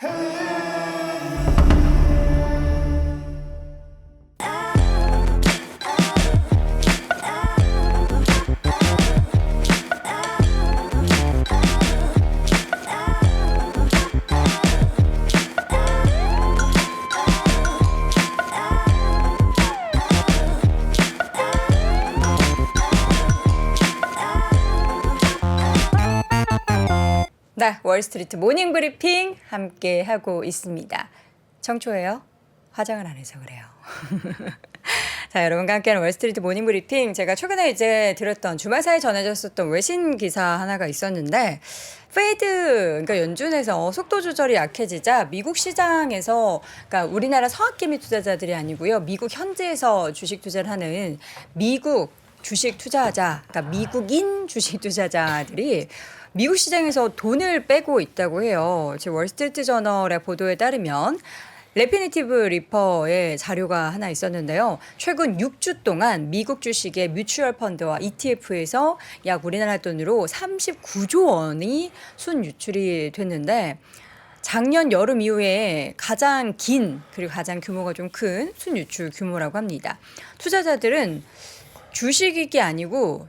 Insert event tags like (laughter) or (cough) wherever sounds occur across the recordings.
네, 월스트리트 모닝 브리핑 함께 하고 있습니다. 청초해요? 화장을 안 해서 그래요. (laughs) 자, 여러분과 함께하는 월스트리트 모닝 브리핑. 제가 최근에 이제 들었던 주말 사이 전해졌었던 외신 기사 하나가 있었는데, 페이드, 그러니까 연준에서 속도 조절이 약해지자 미국 시장에서, 그러니까 우리나라 성악기미 투자자들이 아니고요. 미국 현지에서 주식 투자를 하는 미국 주식 투자자, 그러니까 미국인 주식 투자자들이 미국 시장에서 돈을 빼고 있다고 해요. 지금 월스트리트 저널의 보도에 따르면 레피니티브 리퍼의 자료가 하나 있었는데요. 최근 6주 동안 미국 주식의 뮤추얼 펀드와 ETF에서 약 우리나라 돈으로 39조 원이 순 유출이 됐는데 작년 여름 이후에 가장 긴 그리고 가장 규모가 좀 큰 순유출 규모라고 합니다. 투자자들은 주식이 아니고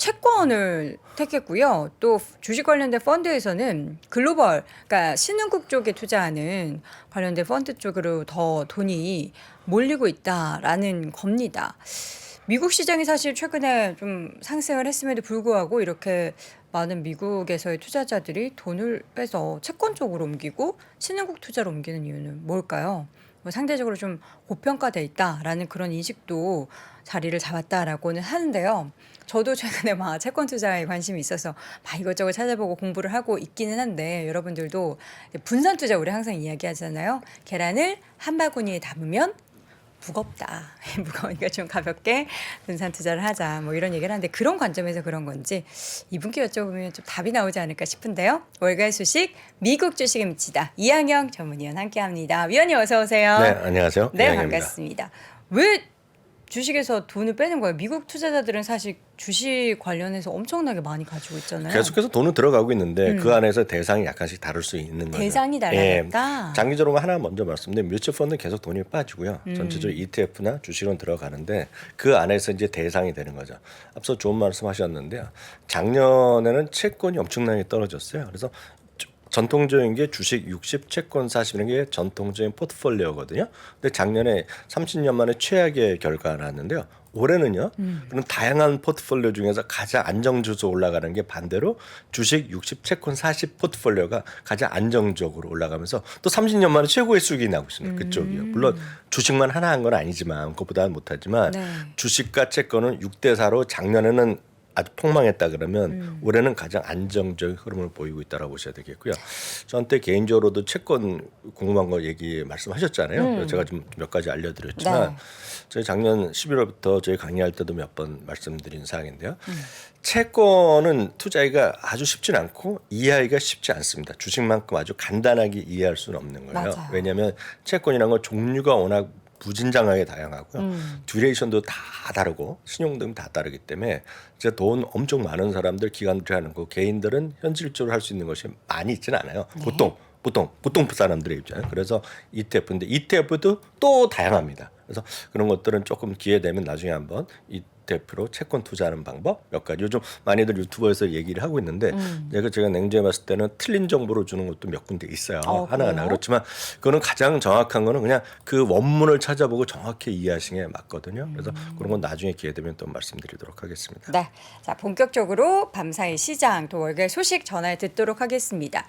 채권을 택했고요. 또 주식 관련된 펀드에서는 글로벌, 그러니까 신흥국 쪽에 투자하는 관련된 펀드 쪽으로 더 돈이 몰리고 있다라는 겁니다. 미국 시장이 사실 최근에 좀 상승을 했음에도 불구하고 이렇게 많은 미국에서의 투자자들이 돈을 빼서 채권 쪽으로 옮기고 신흥국 투자로 옮기는 이유는 뭘까요? 뭐 상대적으로 좀 고평가돼 있다라는 그런 인식도 자리를 잡았다라고는 하는데요. 저도 최근에 막 채권 투자에 관심이 있어서 막 이것저것 찾아보고 공부를 하고 있기는 한데 여러분들도 분산 투자 우리 항상 이야기하잖아요. 계란을 한 바구니에 담으면 무겁다. (laughs) 무거우니까 좀 가볍게 분산 투자를 하자. 뭐 이런 얘기를 하는데 그런 관점에서 그런 건지 이분께 여쭤보면 좀 답이 나오지 않을까 싶은데요. 월가의 소식 미국 주식에 미치다 이항영 전문위원 함께합니다. 위원님 어서 오세요. 네, 안녕하세요. 네, 이양입니다. 반갑습니다. 왜 주식에서 돈을 빼는 거예요? 미국 투자자들은 사실 주식 관련해서 엄청나게 많이 가지고 있잖아요. 계속해서 돈은 들어가고 있는데 그 안에서 대상이 약간씩 다를 수 있는. 음. 대상이 예, 달라니까. 장기적으로 하나 먼저 말씀드리면 뮤추얼 펀드 계속 돈이 빠지고요. 음. 전체적으로 ETF나 주식은 들어가는데 그 안에서 이제 대상이 되는 거죠. 앞서 좋은 말씀하셨는데요. 작년에는 채권이 엄청나게 떨어졌어요. 그래서 전통적인 게 주식 60, 채권 40이라는 게 전통적인 포트폴리오거든요. 근데 작년에 30년 만에 최악의 결과가 나왔는데요. 올해는요. 음. 그런 다양한 포트폴리오 중에서 가장 안정주소 올라가는 게 반대로 주식 60, 채권 40 포트폴리오가 가장 안정적으로 올라가면서 또 30년 만에 최고의 수익이 나고 있습니다. 그쪽이요. 물론 주식만 하나 한 건 아니지만 그것보다는 못하지만 네. 주식과 채권은 6대 4로 작년에는 아주 폭망했다 그러면 음. 올해는 가장 안정적인 흐름을 보이고 있다라고 보셔야 되겠고요. 저한테 개인적으로도 채권 궁금한 거 얘기 말씀하셨잖아요. 그래서 제가 좀 몇 가지 알려드렸지만 음. 네. 저희 작년 11월부터 저희 강의할 때도 몇 번 말씀드린 사항인데요. 음. 채권은 투자하기가 아주 쉽진 않고 이해하기가 쉽지 않습니다. 주식만큼 아주 간단하게 이해할 수는 없는 거예요. 맞아요. 왜냐하면 채권이라는 건 종류가 워낙 무진장하게 다양하고요. 음. 듀레이션도 다 다르고 신용 등 다 다르기 때문에 이제 돈 엄청 많은 사람들 기관들이 하는 거 개인들은 현실적으로 할 수 있는 것이 많이 있지는 않아요. 네. 보통 보통 보통 사람들의 입장에 그래서 ETF인데 ETF도 또 다양합니다. 그래서 그런 것들은 조금 기회 되면 나중에 한번 ETF로 채권 투자하는 방법 몇 가지 요즘 많이들 유튜버에서 얘기를 하고 있는데 음. 제가 제가 냉정히 봤을 때는 틀린 정보를 주는 것도 몇 군데 있어요. 어, 하나하나? 그렇지만 그거는 가장 정확한 거는 그냥 그 원문을 찾아보고 정확히 이해하시는 게 맞거든요. 그래서 그런 건 나중에 기회 되면 또 말씀드리도록 하겠습니다. 네. 자, 본격적으로 밤사이 시장 또 월계 소식 전해 듣도록 하겠습니다.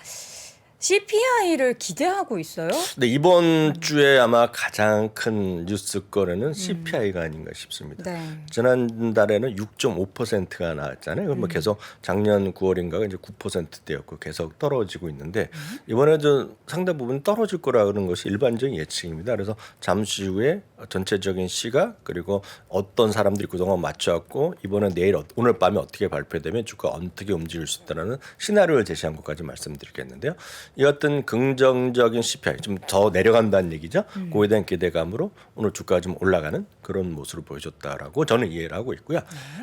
CPI를 기대하고 있어요? 근데 이번 주에 아마 가장 큰 뉴스거리는 CPI가 아닌가 싶습니다. 네. 지난달에는 6.5%가 나왔잖아요. 그럼 뭐 계속 작년 9월인가가 이제 9%대였고 계속 떨어지고 있는데 이번에 좀 상당 부분 떨어질 거라 그런 것이 일반적인 예측입니다. 그래서 잠시 후에 전체적인 시각 그리고 어떤 사람들이 그동안 맞춰왔고 이번에 내일 어- 오늘 밤에 어떻게 발표되면 주가 어떻게 움직일 수 있다는 시나리오를 제시한 것까지 말씀드리겠는데요. 이 어떤 긍정적인 CPI 좀 더 내려간다는 얘기죠. 그에 대한 기대감으로 오늘 주가가 좀 올라가는 그런 모습을 보여줬다라고 저는 이해를 하고 있고요.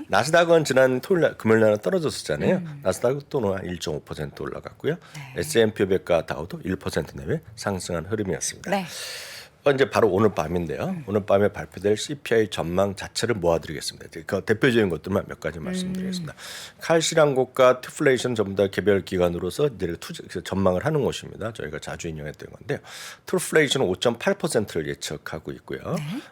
나스닥은 지난 토요일 날 금요일 날은 떨어졌었잖아요. 나스닥은 또는 한1.5% 올라갔고요. S&P 500과 다우도 1% 내외 상승한 흐름이었습니다. 네. 어, 이제 바로 오늘 밤인데요. 오늘 밤에 발표될 CPI 전망 자체를 모아드리겠습니다. 그 대표적인 것들만 몇 가지 말씀드리겠습니다. 칼시랑곡과 트플레이션 전부 다 개별 기관으로서 투자 그 전망을 하는 곳입니다. 저희가 자주 인용했던 건데요. 트플레이션은 5.8%를 예측하고 있고요.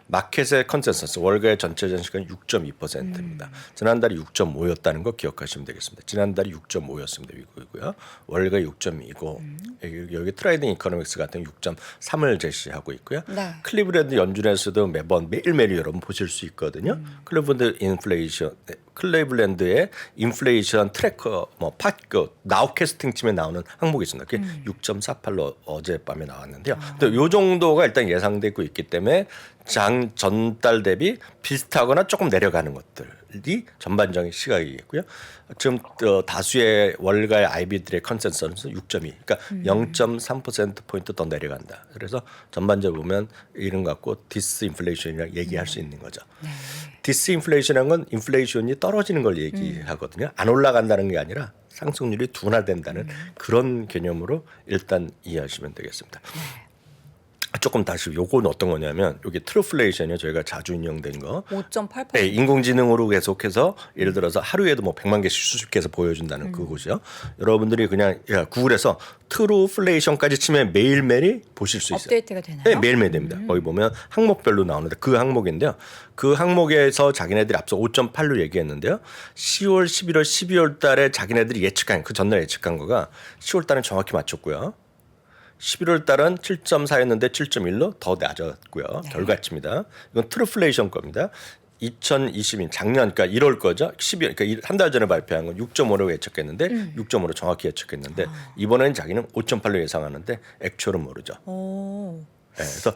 마켓의 컨센서스 월가의 전체 전시가는 6.2%입니다. 지난달에 6.5였다는 거 기억하시면 되겠습니다. 지난달에 6.5였습니다. 미국이고요. 월가 6.2고 여기, 여기 트레이딩 이코노믹스 같은 6.3을 제시하고 있고요. 네. 클리브랜드 연준에서도 매번 매일매일 여러분 보실 수 있거든요. 음. 클리브랜드 인플레이션 클리브랜드의 인플레이션 트래커 뭐 팟그 나우캐스팅 팀에 나오는 항목이 있습니다. 그게 음. 6.48로 어젯밤에 나왔는데요. 아. 근데 요 정도가 일단 예상되고 있기 때문에 장 전달 대비 비슷하거나 조금 내려가는 것들이 전반적인 시각이겠고요. 지금 어, 다수의 월가의 IB들의 컨센서스는 6.2, 그러니까 0.3% 포인트 더 내려간다. 그래서 전반적으로 보면 이런 것 갖고 디스인플레이션이라고 얘기할 수 있는 거죠. 디스인플레이션이라는 건 인플레이션이 떨어지는 걸 얘기하거든요. 안 올라간다는 게 아니라 상승률이 둔화된다는 그런 개념으로 일단 이해하시면 되겠습니다. 조금 다시 요건 어떤 거냐면 여기 트루플레이션이요 저희가 자주 인용된 거. 5.8%. 네, 인공지능으로 계속해서 예를 들어서 하루에도 뭐 100만 개씩 수집해서 보여준다는 그거죠. 여러분들이 그냥 야, 구글에서 트루플레이션까지 치면 매일매일 보실 수 있어요. 업데이트가 되나요? 네, 매일매일 됩니다. 거기 보면 항목별로 나오는데 그 항목인데요. 그 항목에서 자기네들이 앞서 5.8로 얘기했는데요. 10월, 11월, 12월 달에 자기네들이 예측한 그 전날 예측한 거가 10월 달은 정확히 맞췄고요. 11월 달은 7.4였는데 7.1로 더 낮았고요. 결과치입니다. 이건 트루플레이션 겁니다. 2020년 작년 그러니까 1월 거죠. 12월 그러니까 한 달 전에 발표한 건 6.5로 예측했는데 6.5로 정확히 예측했는데 이번에는 자기는 5.8로 예상하는데 액츄얼은 모르죠. 오. 네, 그래서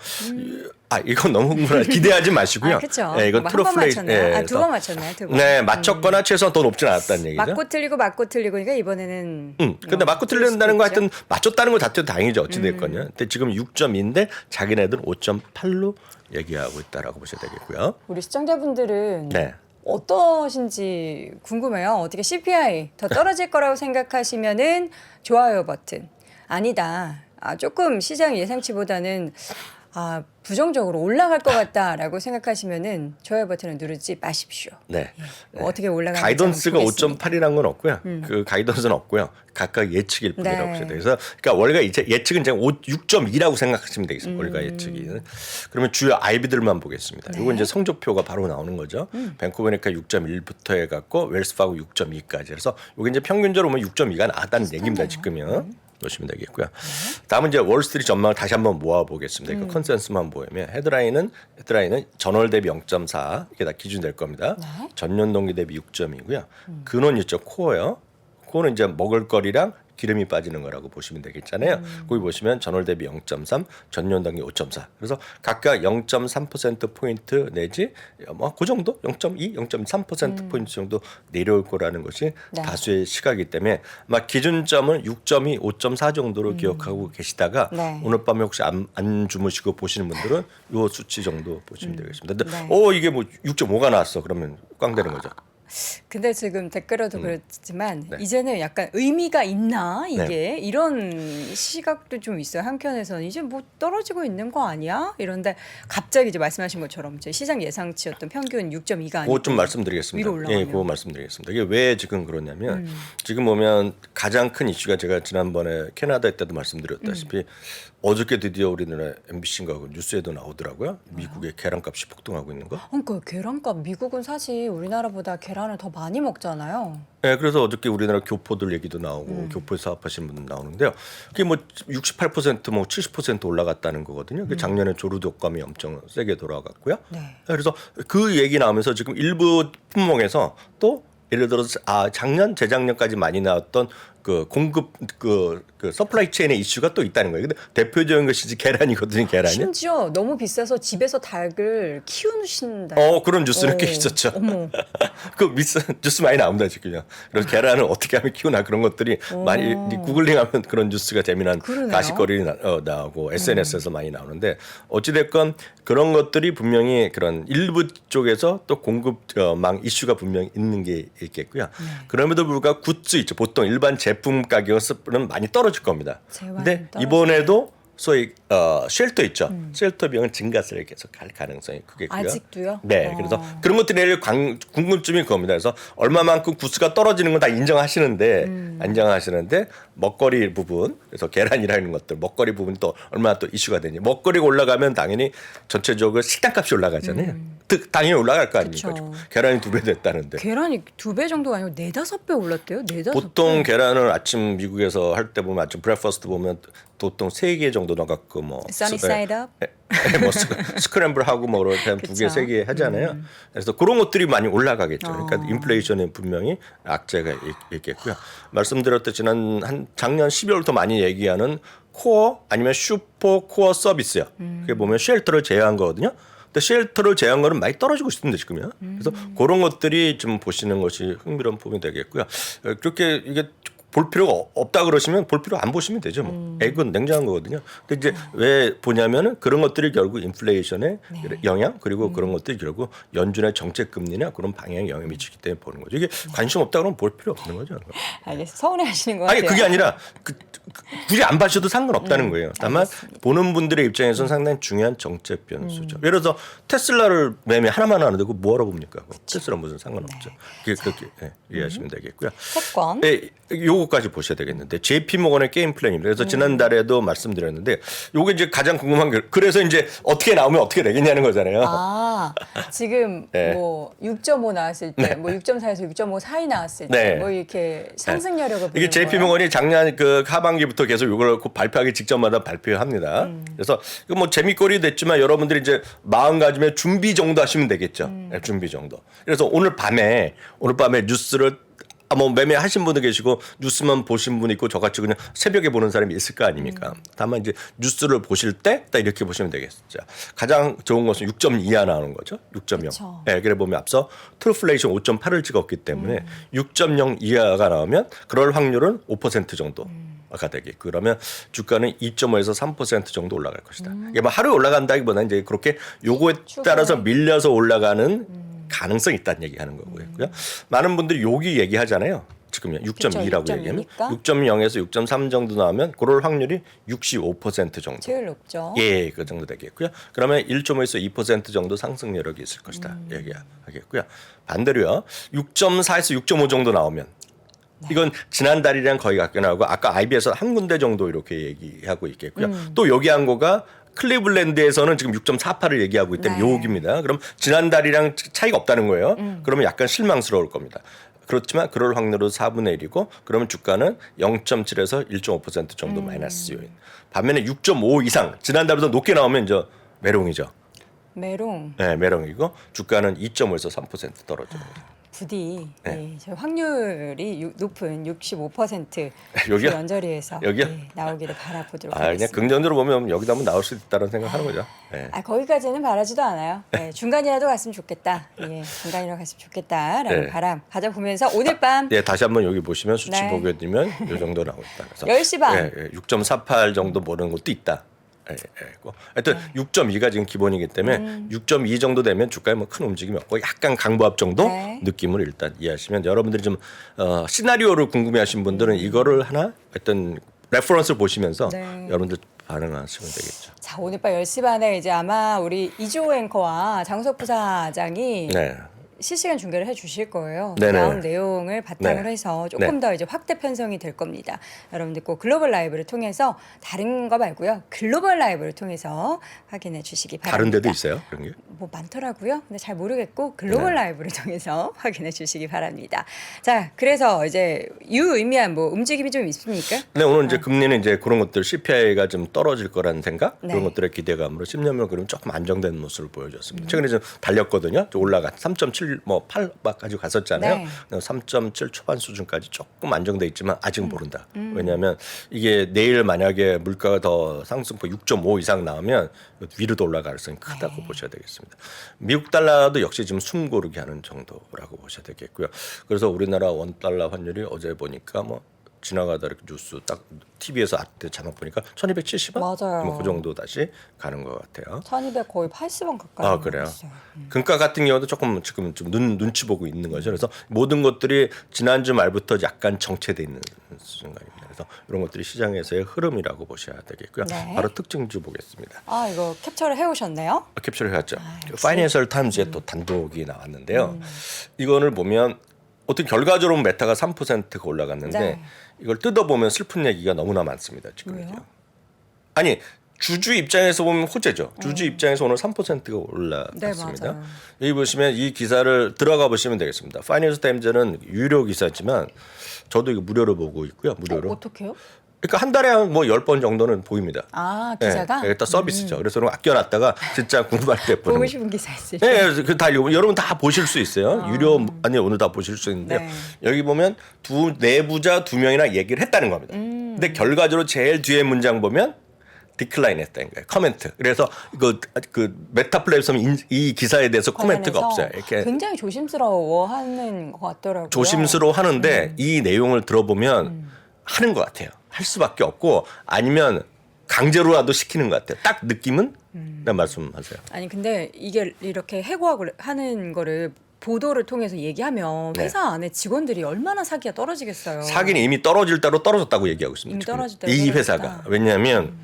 아 이건 너무 흥분하 기대하지 마시고요. 아, 그렇죠. 네, 이건 한번 트루플레이 맞췄나요? 아, 두 그래서 번 맞췄나요? 두 번. 네, 맞췄거나 최소한 더 높진 않았다는 얘기죠. 맞고 틀리고 맞고 틀리고니까 이번에는 응. 근데 어, 맞고 틀린다는 거. 하여튼 맞췄다는 거 자체도 다행이죠. 어찌 됐건요. 근데 지금 6.2인데 자기네들은 5.8로 얘기하고 있다라고 보셔야 되겠고요. 우리 시청자분들은 네. 어떠신지 궁금해요. 어떻게 CPI 더 떨어질 거라고 생각하시면은 좋아요 버튼. 아니다. 아, 조금 시장 예상치보다는 아, 부정적으로 올라갈 것 같다라고 생각하시면은 좋아요 버튼을 누르지 마십시오. 네. 뭐 어떻게 올라가는지 가이던스가 한번 보겠습니다. 5.8이란 건 없고요. 그 가이던스는 없고요. 각각 예측일 뿐이라고 네. 보셔야 돼요. 그래서 그러니까 월가 이제 예측은 제가 6.2라고 생각하시면 되겠습니다. 월가 예측이. 그러면 주요 IB들만 보겠습니다. 네. 이건 이제 성적표가 바로 나오는 거죠. 뱅크오베니카 6.1부터 해갖고 웰스파고 6.2까지. 그래서 이게 이제 평균적으로 보면 6.2가 나왔다는 얘기입니다. 지금요. 보시면 되겠고요. 다음은 이제 월스트리트 전망을 다시 한번 모아 보겠습니다. 그 컨센서스만 보면 헤드라인은 헤드라인은 전월 대비 0.4 이게 다 기준 될 겁니다. 전년 동기 대비 6점이고요. 근원 있죠 코어요. 코어는 이제 먹을거리랑 기름이 빠지는 거라고 보시면 되겠잖아요. 거기 보시면 전월 대비 0.3, 전년 동기 5.4. 그래서 각각 0.3% 포인트 내지 뭐그 정도 0.2, 0.3% 포인트 정도 내려올 거라는 것이 네. 다수의 시각이기 때문에 아마 기준점은 6.2, 5.4 정도로 기억하고 계시다가 네. 오늘 밤에 혹시 안, 안 주무시고 보시는 분들은 요 수치 정도 보시면 되겠습니다. 근데 네. 어 이게 뭐 6.5가 나왔어 그러면 꽝 되는 거죠. 근데 지금 댓글에도 그렇지만 네. 이제는 약간 의미가 있나 이게 이런 시각도 좀 있어요. 한편에서는 이제 뭐 떨어지고 있는 거 아니야? 이런데 갑자기 이제 말씀하신 것처럼 이제 시장 예상치였던 평균 6.2가 아니고 그거 좀 말씀드리겠습니다. 위로 올라가면. 음. 예, 그거 말씀드리겠습니다. 이게 왜 지금 그러냐면 지금 보면 가장 큰 이슈가 제가 지난번에 캐나다 때도 말씀드렸다시피 음. 어저께 드디어 우리나라 MBC인가 그 뉴스에도 나오더라고요. 미국의 계란값이 폭등하고 있는 거. 그러니까 계란값 미국은 사실 우리나라보다 계란을 더 많이 먹잖아요. 네, 그래서 어저께 우리나라 교포들 얘기도 나오고 음. 교포에 사업하시는 분들 나오는데요. 그게 뭐 68%뭐 70% 올라갔다는 거거든요. 그 작년에 조루 독감이 엄청 세게 돌아갔고요. 네. 그래서 그 얘기 나오면서 지금 일부 품목에서 또 예를 들어서 아 작년 재작년까지 많이 나왔던 그 공급 그, 그 서플라이 체인의 이슈가 또 있다는 거예요. 근데 대표적인 것이 계란이거든요. 계란이. 심지어 너무 비싸서 집에서 닭을 키우신다. 어 그런 뉴스는 꽤 어, 있었죠. (laughs) 그 비싼 뉴스 많이 나옵니다 지금요. 그래서 계란을 어떻게 하면 키우나 그런 것들이 많이 구글링하면 그런 뉴스가 재미난 그러네요. 음. 가시거리 나, 어, 나오고 SNS에서 많이 나오는데 어찌 됐건 그런 것들이 분명히 그런 일부 쪽에서 또 공급망 이슈가 분명히 있는 게 있겠고요. 네. 그럼에도 불구하고 굿즈 있죠. 보통 일반 제품 가격은 많이 떨어질 겁니다. 근데. 이번에도 소위 어, 쉘터 있죠. 쉘터 비용은 증가세를 계속 갈 가능성이 크겠고요. 음. 아직도요? 네, 어. 그래서 그런 것들이 광- 궁금증이 그겁니다. 그래서 얼마만큼 구스가 떨어지는 건 다 인정하시는데 음. 인정하시는데 먹거리 부분 그래서 계란이라는 것들 먹거리 부분 또 얼마나 또 이슈가 되니 먹거리가 올라가면 당연히 전체적으로 식단값이 올라가잖아요. 득- 당연히 올라갈 거 아닙니까? 음. 그쵸. 계란이 두 배 됐다는데. 계란이 두 배 정도가 아니고 네 다섯 배 올랐대요. 네 다섯 보통 배. 계란을 아침 미국에서 할 때 보면 아침 브렉퍼스트 보면 보통 세 개 정도 넣어 갖고 뭐 사이드 업. 예, 뭐 스, (laughs) 스크램블 하고 뭐 이렇게 두개 그쵸. 음. 세개 하잖아요. 그래서 그런 것들이 많이 올라가겠죠. 그러니까 어. 인플레이션에 분명히 악재가 있, 있겠고요. 말씀드렸듯이 지난 한 작년 12월부터 많이 얘기하는 코어 아니면 슈퍼 코어 서비스요. 음. 그게 보면 쉘터를 제외한 거거든요. 근데 쉘터를 제외한 거는 많이 떨어지고 있습니다 지금요. 그래서 음. 그런 것들이 좀 보시는 것이 흥미로운 부분이 되겠고요. 어, 그렇게 이게 볼 필요가 어- 없다 그러시면 볼 필요 안 보시면 되죠. 뭐. 음. 액은 냉정한 거거든요. 근데 이제 왜 보냐면은 그런 것들이 결국 인플레이션의 네. 영향 음. 그리고 그런 것들이 결국 연준의 정책 금리나 그런 방향에 영향을 미치기 때문에 보는 거죠. 이게 관심 없다 그러면 볼 필요 없는 거죠. 알겠어. 서운해 하시는 것 같아요. 아니 그게 아니라 그, 그- 굳이 안 봐셔도 상관없다는 거예요. 다만 음, 알겠습니다. 음. 보는 분들의 입장에서는 상당히 중요한 정책 변수죠. 예를 들어서 테슬라를 매매 하나만 하는데 그거 뭐하러 봅니까? 테슬라 무슨 상관없죠. 그게 그렇게 예, 이해하시면 되겠고요. 채권. 네, 요 거까지 보셔야 되겠는데 JP 모건의 게임 플랜입니다. 그래서 지난달에도 말씀드렸는데 요게 이제 가장 궁금한 게 그래서 이제 어떻게 나오면 어떻게 되겠냐는 거잖아요. 아, 지금 (laughs) 네. 뭐 6.5 나왔을 때, 뭐 6.4에서 6.5 사이 나왔을 때, 네. 뭐 이렇게 상승 여력을 보는 이게 JP 거예요? 모건이 작년 그 하반기부터 계속 이걸 곧 발표하기 직전마다 발표합니다. 음. 그래서 이거 뭐 재미거리 됐지만 여러분들이 이제 마음가짐의 준비 정도 하시면 되겠죠. 음. 네, 준비 정도. 그래서 오늘 밤에 오늘 밤에 뉴스를 아, 뭐 매매하신 분도 계시고 뉴스만 보신 분 있고 저같이 그냥 새벽에 보는 사람이 있을 거 아닙니까? 음. 다만 이제 뉴스를 보실 때 딱 이렇게 보시면 되겠죠. 가장 좋은 것은 6.2 이하 나오는 거죠. 6.0. 그쵸. 예, 그래 보면 앞서 트루플레이션 5.8을 찍었기 때문에 음. 6.0 이하가 나오면 그럴 확률은 5% 정도. 음. 가 되겠고 그러면 주가는 2.5에서 3% 정도 올라갈 것이다. 음. 이게 뭐 하루에 올라간다기보다는 이제 그렇게 요거에 따라서 밀려서 올라가는 음. 가능성이 있다는 얘기하는 거고요. 많은 분들이 여기 얘기하잖아요. 지금 6.2라고 그쵸, 얘기하면 6.2니까? 6.0에서 6.3 정도 나오면 그럴 확률이 65% 정도. 제일 높죠. 예, 그 정도 되겠고요. 그러면 1.5에서 2% 정도 상승 여력이 있을 것이다. 얘기하겠고요. 반대로요. 6.4에서 6.5 정도 나오면 이건 지난달이랑 거의 가까나고 아까 IB에서 한 군데 정도 이렇게 얘기하고 있겠고요. 또 여기 한 거가 클리블랜드에서는 지금 6.48을 얘기하고 있기 때문에 네. 여기입니다. 그럼 지난달이랑 차이가 없다는 거예요. 그러면 약간 실망스러울 겁니다. 그렇지만 그럴 확률은 4분의 1이고 그러면 주가는 0.7에서 1.5% 정도 마이너스 요인. 반면에 6.5 이상 지난달보다 높게 나오면 이제 메롱이죠. 메롱 네, 메롱이고 주가는 2.5에서 3% 떨어져요. 부디 네. 예, 저희 확률이 유- 높은 65% (laughs) 여기요? 그 연저리에서 여기요? 예, 나오기를 바라보도록 아, 그냥 하겠습니다. 긍정적으로 보면 여기다 한번 나올 수 있다는 생각하는 거죠. 네. 아, 거기까지는 바라지도 않아요. 예, 중간이라도 갔으면 좋겠다. 예, 중간이라도 갔으면 좋겠다라는 네. 바람 가져보면서 오늘 밤 예, 다시 한번 여기 보시면 수치 네. 보게 되면 이 정도 나오고 있다. 그래서 10시 반. 예, 예, 6.48 정도 보는 것도 있다. 예, 예, 있고. 하여튼 네. 6.2가 지금 기본이기 때문에 음. 6.2 정도 되면 주가에 뭐 큰 움직임이 없고 약간 강보합 정도 네. 느낌을 일단 이해하시면 여러분들이 좀 어, 시나리오를 궁금해하신 분들은 이거를 하나 어떤 레퍼런스를 보시면서 네. 여러분들 반응하시면 되겠죠. 자 오늘 밤 10시 반에 이제 아마 우리 이조 앵커와 장석 부사장이 네. 실시간 중계를 해 주실 거예요. 네네. 나온 내용을 바탕으로 네. 해서 조금 더 이제 확대 편성이 될 겁니다. 여러분들 꼭 글로벌 라이브를 통해서 다른 거 말고요. 글로벌 라이브를 통해서 확인해 주시기 바랍니다. 다른 데도 있어요 그런 게? 뭐 많더라고요. 근데 잘 모르겠고 글로벌 네. 라이브를 통해서 (laughs) 확인해 주시기 바랍니다. 자, 그래서 이제 유의미한 뭐 움직임이 좀 있습니까? 네, 오늘 이제 금리는 이제 그런 것들 CPI가 좀 떨어질 거라는 생각 네. 그런 것들의 기대감으로 10년물 그림 조금 안정된 모습을 보여줬습니다. 최근에 좀 달렸거든요. 좀 올라가 3.76 7뭐 8까지 갔었잖아요. 네. 3.7 초반 수준까지 조금 안정돼 있지만 아직 은 모른다. 음. 왜냐하면 이게 내일 만약에 물가가 더 상승폭 6.5 이상 나오면 위로도 올라갈 가능성이 크다고 네. 보셔야 되겠습니다. 미국 달러도 역시 지금 숨 고르기 하는 정도라고 보셔야 되겠고요. 그래서 우리나라 원 달러 환율이 어제 보니까 뭐 지나가다 이렇게 뉴스 딱 TV에서 앞에 자막 보니까 1270원 맞아요. 뭐그 정도 다시 가는 것 같아요. 1200 거의 80원 가까이 아 그래요. 올랐어요. 금가 같은 경우도 조금 지금 좀 눈 눈치 보고 있는 거죠. 그래서 모든 것들이 지난주 말부터 약간 정체돼 있는 순간입니다. 그래서 이런 것들이 시장에서의 흐름이라고 보셔야 되겠고요. 네. 바로 특징주 보겠습니다. 아 이거 캡처를 해오셨네요. 캡처를 해왔죠. 아. 음. 파이낸셜 타임즈에 또 단독이 나왔는데요. 이거를 보면 어떻게 결과적으로 메타가 3%가 올라갔는데 네. 이걸 뜯어보면 슬픈 얘기가 너무나 많습니다. 지금 왜요? 아니 주주 입장에서 보면 호재죠. 주주 입장에서 오늘 3%가 올라갔습니다. 네. 여기 보시면 이 기사를 들어가 보시면 되겠습니다. 파이낸셜 타임즈는 유료 기사지만 저도 이거 무료로 보고 있고요. 무료로. 어, 어떻게요? 그러니까 한 달에 한 뭐 열 번 정도는 보입니다. 아 기사가 음. 예, 일단 서비스죠. 그래서 그럼 아껴놨다가 진짜 (laughs) 궁금할 때 보는 보고 거. 싶은 기사 있으시 예, 그다 읽고 여러분 다 보실 수 있어요. 유료 아니 오늘 다 보실 수 있는데 네. 여기 보면 두 내부자 두 명이나 얘기를 했다는 겁니다. 음. 근데 결과적으로 제일 뒤에 문장 보면 디클라인 했다는 거예요. 커멘트. 그래서 그, 그 메타 플랫폼 인- 이 기사에 대해서 코멘트가 없어요. 이렇게 굉장히 조심스러워하는 것 같더라고요. 조심스러워 하는데 음. 이 내용을 들어보면 하는 것 같아요. 할 수밖에 없고 아니면 강제로라도 시키는 것 같아요. 딱 느낌은 음. 네, 말씀하세요. 아니 근데 이게 이렇게 해고하고 하는 거를 보도를 통해서 얘기하면 네. 회사 안에 직원들이 얼마나 사기가 떨어지겠어요. 사기는 이미 떨어질 대로 떨어졌다고 얘기하고 있습니다. 이미 지금. 떨어질 대로 이 떨어졌다. 회사가 왜냐하면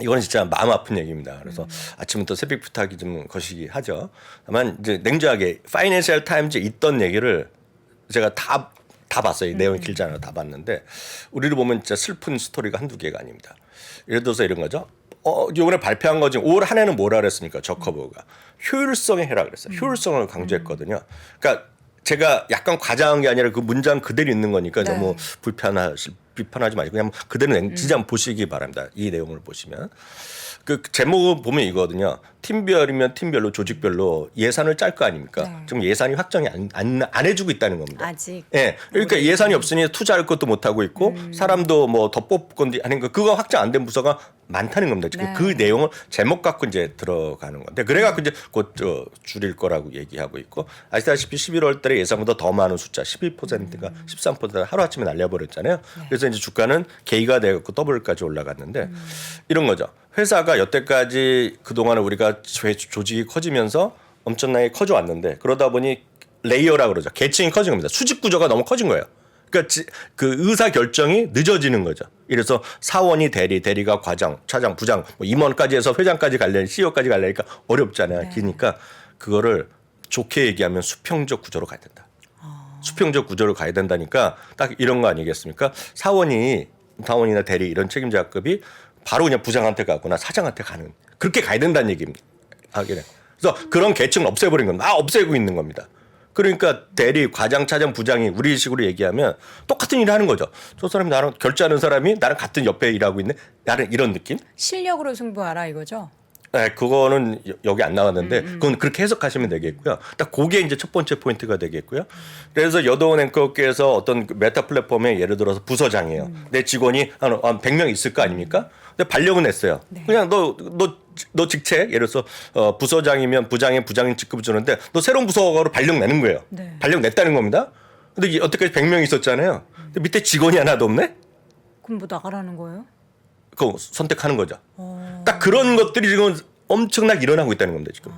이거는 진짜 마음 아픈 얘기입니다. 그래서 아침부터 새벽부터 하기 좀 거시기 하죠. 다만 이제 냉정하게 파이낸셜 타임즈에 있던 얘기를 제가 다 다 봤어요. 이 내용이 길지 않아요. 다 봤는데 우리를 보면 진짜 슬픈 스토리가 한두 개가 아닙니다. 예를 들어서 이런 거죠. 어, 이번에 발표한 거 지금 올한 해는 뭐라 그랬습니까? 저커버가 효율성에 해라 그랬어요. 효율성을 강조했거든요. 그러니까 제가 약간 과장한 게 아니라 그 문장 그대로 있는 거니까 네. 너무 불편하실 비판하지 마시고 그냥 그대로 냉- 진짜 한번 보시기 바랍니다. 이 내용을 보시면 그 제목을 보면 이거거든요. 팀별이면 팀별로 조직별로 예산을 짤 거 아닙니까? 네. 지금 예산이 확정이 안, 안, 안 해주고 있다는 겁니다. 아직 예, 그러니까 예산이 없으니 투자할 것도 못 하고 있고 음. 사람도 뭐 더 뽑건디 아닌 거 그거 확정 안 된 부서가 많다는 겁니다. 지금 네. 그 내용을 제목 갖고 이제 들어가는 건데 그래갖고 이제 곧 저 줄일 거라고 얘기하고 있고 아시다시피 11월 달에 예상보다 더 많은 숫자 12%가 음. 13%가 하루 아침에 날려버렸잖아요. 네. 그래서 이제 주가는 개의가 돼갖고 더블까지 올라갔는데 음. 이런 거죠. 회사가 여태까지 그 동안에 우리가 조- 조직이 커지면서 엄청나게 커져 왔는데 그러다 보니 레이어라 그러죠. 계층이 커진 겁니다. 수직 구조가 너무 커진 거예요. 그러니까 지- 그 의사 결정이 늦어지는 거죠. 이래서 사원이 대리, 대리가 과장, 차장, 부장, 뭐 임원까지 해서 회장까지 가려니 CEO까지 가려니까 어렵잖아요. 기니까 그거를 좋게 얘기하면 수평적 구조로 가야 된다. 수평적 구조로 가야 된다니까 딱 이런 거 아니겠습니까? 사원이 사원이나 대리 이런 책임자급이 바로 그냥 부장한테 가거나 사장한테 가는 그렇게 가야 된다는 얘기입니다. 하기는. 그래서 그런 계층을 없애버린 겁니다. 아, 없애고 있는 겁니다. 그러니까 대리, 과장, 차장, 부장이 우리 식으로 얘기하면 똑같은 일을 하는 거죠. 저 사람이 나랑 결제하는 사람이 나랑 같은 옆에 일하고 있는 나는 이런 느낌? 실력으로 승부하라 이거죠. 네, 그거는 여- 여기 안 나왔는데 그건 그렇게 해석하시면 되겠고요. 딱 그게 이제 첫 번째 포인트가 되겠고요. 그래서 여도원 앵커께서 어떤 그 메타 플랫폼에 예를 들어서 부서장이에요. 내 직원이 한, 한 100명 있을 거 아닙니까? 근데 발령은 냈어요. 그냥 너, 너, 너 직책, 예를 들어서 어, 부서장이면 부장에 부장인 직급을 주는데 너 새로운 부서가로 발령 내는 거예요. 네. 발령 냈다는 겁니다. 근데 이게 여태까지 100명 있었잖아요. 근데 밑에 직원이 하나도 없네? 그럼 뭐 나가라는 거예요? 그거 선택하는 거죠. 딱 그런 것들이 지금 엄청나게 일어나고 있다는 겁니다 지금.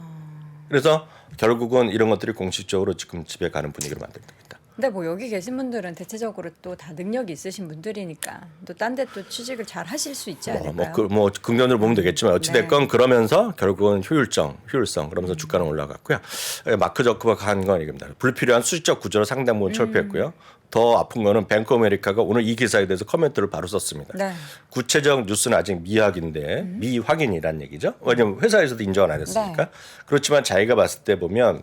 그래서 결국은 이런 것들이 공식적으로 지금 집에 가는 분위기를 만듭니다. 근데 뭐 여기 계신 분들은 대체적으로 또 다 능력이 있으신 분들이니까 또 딴 데 또 취직을 잘 하실 수 있지 뭐, 않을까요? 뭐, 그, 뭐 긍정적으로 보면 되겠지만 어찌됐건 그러면서 결국은 효율성, 효율성 그러면서 주가는 올라갔고요. 에, 마크 저크버가 한 건 이겁니다. 불필요한 수직적 구조로 상당 부분 철폐했고요. 더 아픈 거는 뱅크 아메리카가 오늘 이 기사에 대해서 코멘트를 바로 썼습니다. 네. 구체적 뉴스는 아직 미확인데 미확인이란 얘기죠. 왜냐면 회사에서도 인정을 안 했으니까. 네. 그렇지만 자기가 봤을 때 보면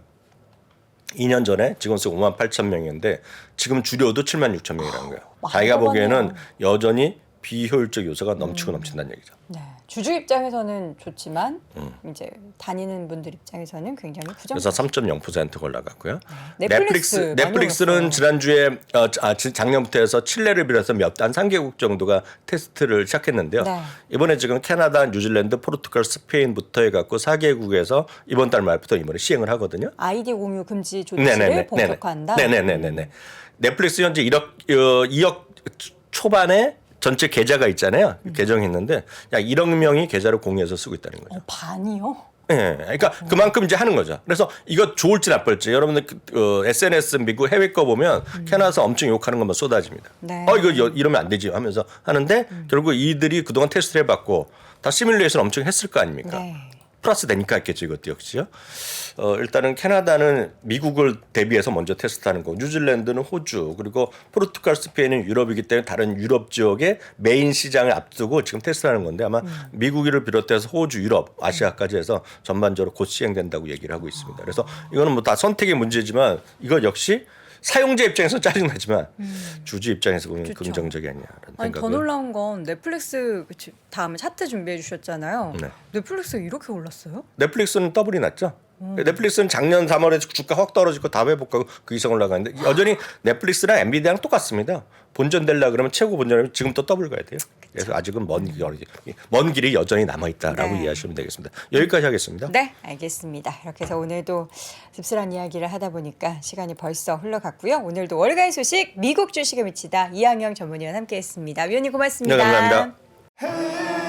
2년 전에 직원 수 5만 8천 명이었는데 지금 줄여도 7만 6천 명이라는 거예요. 많이 자기가 보기에는. 여전히 비효율적 요소가 넘치고 넘친다는 얘기죠. 네. 주주 입장에서는 좋지만 이제 다니는 분들 입장에서는 굉장히 부정. 음. 그래서 3.0% 올라갔고요. 넷플릭스 넷플릭스 많이 넷플릭스는 올랐어요. 지난주에 어, 아, 지- 작년부터 해서 칠레를 비롯해서 몇단 3개국 정도가 테스트를 시작했는데요. 네. 이번에 지금 캐나다, 뉴질랜드, 포르투갈, 스페인부터 해갖고 4개국에서 이번 달 말부터 이번에 시행을 하거든요. 아이디 공유 금지 조치를 본격화한다. 네네네네. 넷플릭스 현재 1억 어, 2억 초반에 전체 계좌가 있잖아요. 계정이 있는데 약 1억 명이 계좌를 공유해서 쓰고 있다는 거죠. 어, 반이요? 예, 그러니까 그만큼 이제 하는 거죠. 그래서 이거 좋을지 나쁠지 여러분들 그, 어, SNS 미국 해외 거 보면 캐나다에서 엄청 욕하는 것만 쏟아집니다. 네. 어 이거 여- 이러면 안 되지 하면서 하는데 결국 이들이 그동안 테스트를 해봤고 다 시뮬레이션 엄청 했을 거 아닙니까? 네. 플러스 되니까 했겠죠 이것도 역시요. 어, 일단은 캐나다는 미국을 대비해서 먼저 테스트하는 거, 뉴질랜드는 호주 그리고 포르투갈, 스페인은 유럽이기 때문에 다른 유럽 지역의 메인 시장을 앞두고 지금 테스트하는 건데 아마 미국을 비롯해서 호주, 유럽, 아시아까지 해서 전반적으로 곧 시행된다고 얘기를 하고 있습니다. 그래서 이거는 뭐 다 선택의 문제지만 이거 역시 사용자 입장에서 짜증나지만 주주 입장에서 보면 그렇죠. 긍정적이 아니냐라는 아니 더 생각을 놀라운 건 넷플릭스 그치, 다음에 차트 준비해 주셨잖아요. 네. 넷플릭스 이렇게 올랐어요? 넷플릭스는 더블이 났죠. 넷플릭스는 작년 3월에 주가 확 떨어지고 다 회복하고 그 이상 올라가는데 여전히 넷플릭스랑 엔비디아랑 똑같습니다. 본전 될라 그러면 최고 본전이면 지금 또 더블 가야 돼요. 그래서 아직은 먼, 길, 먼 길이 여전히 남아 있다라고 네. 이해하시면 되겠습니다. 여기까지 하겠습니다. 네, 알겠습니다. 이렇게 해서 오늘도 씁쓸한 이야기를 하다 보니까 시간이 벌써 흘러갔고요. 오늘도 월가의 소식 미국 주식에 미치다 이항영 전문위원 함께했습니다. 위원님 고맙습니다. 네, 감사합니다.